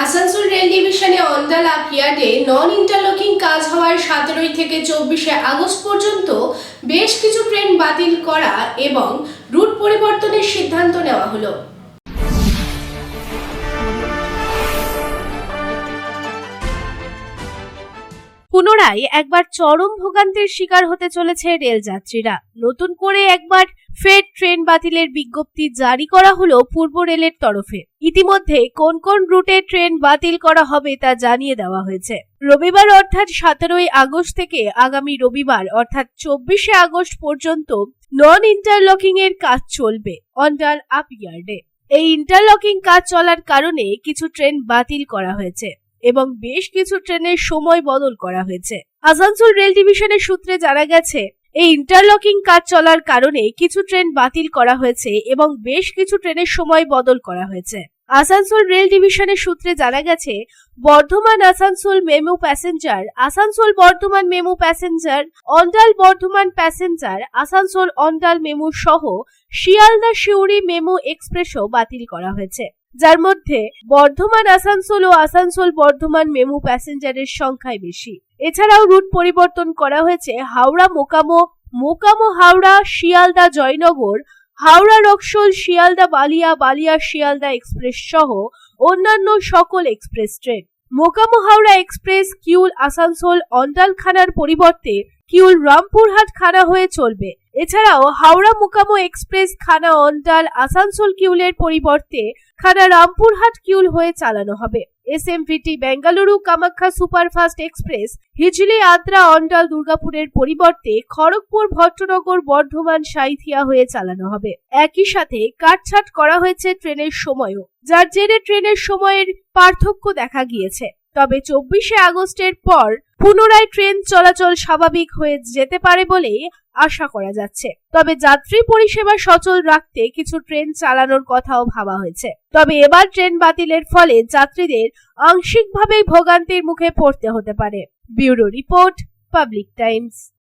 Asansol rail ডিভিশনে অন্ডাল ইয়ার্ডে নন interlocking কাজ হওয়ার সতেরোই থেকে চব্বিশে আগস্ট পর্যন্ত বেশ কিছু ট্রেন বাতিল করা এবং রুট পরিবর্তনের সিদ্ধান্ত নেওয়া হলো। পুনরায় একবার চরম ভোগান্তির শিকার হতে চলেছে রেল যাত্রীরা নতুন করে একবার ফের ট্রেন বাতিলের বিজ্ঞপ্তি জারি করা হলো পূর্ব রেলের তরফে। ইতিমধ্যে কোন কোন রুটে ট্রেন বাতিল করা হবে তা জানিয়ে দেওয়া হয়েছে। রবিবার অর্থাৎ সতেরোই আগস্ট থেকে আগামী রবিবার অর্থাৎ চব্বিশে আগস্ট পর্যন্ত নন ইন্টারলকিং এর কাজ চলবে। অন্ডার আপইয়ার্ডে এই ইন্টারলকিং কাজ চলার কারণে কিছু ট্রেন বাতিল করা হয়েছে। এবং বেশ কিছু ট্রেনের সময় বদল করা হয়েছে। আসানসোল রেল ডিভিশনের সূত্রে জানা গেছে, এই ইন্টারলকিং কাজ চলার কারণে কিছু ট্রেন বাতিল করা হয়েছে এবং বেশ কিছু ট্রেনের সময় বদল করা হয়েছে। আসানসোল রেল ডিভিশনের সূত্রে জানা গেছে, Bardhaman Asansol MEMU passenger, Asansol Bardhaman MEMU passenger, Andal Bardhaman passenger, Asansol Andal MEMU সহ শিয়ালদা শিউরি মেমু এক্সপ্রেসও বাতিল করা হয়েছে। যার মধ্যে বর্ধমান আসানসোল ও আসানসোল বর্ধমান মেমু প্যাসেঞ্জারের সংখ্যাই বেশি। এছাড়াও রুট পরিবর্তন করা হয়েছে হাওড়া মোকামো মোকামো হাওড়া, শিয়ালদা, জয়নগর, হাওড়া রক্সোল, শিয়ালদা বালিয়া বালিয়া শিয়ালদা এক্সপ্রেস সহ অন্যান্য সকল express train. Mokama Howrah express, Kiul Asansol, অন্ডালখানার পরিবর্তে কিউল রামপুরহাট খানা হয়ে চলবে। এছাড়াও হাওড়া মোকামো এক্সপ্রেস খানা অন্ডাল আসানসোল কিউলের পরিবর্তে খানা রামপুরহাট কিউল হয়ে চালানো হবে। SMVT Bengaluru Kamakhya superfast express, Hijli Adra Andal দুর্গাপুরের পরিবর্তে খড়গপুর ভট্টনগর বর্ধমান সাইথিয়া হয়ে চালানো হবে। একই সাথে কাটছাট করা হয়েছে ট্রেনের সময়ও, যার জেরে ট্রেনের সময়ের পার্থক্য দেখা গিয়েছে। তবে চব্বিশে আগস্টের পর পুনরায় ট্রেন চলাচল স্বাভাবিক হয়ে যেতে পারে বলেই আশা করা যাচ্ছে। তবে যাত্রী পরিষেবা সচল রাখতে কিছু ট্রেন চালানোর কথাও ভাবা হয়েছে। তবে এবার ট্রেন বাতিলের ফলে যাত্রীদের আংশিকভাবে ভোগান্তির মুখে পড়তে হতে পারে। Bureau report, Public Times.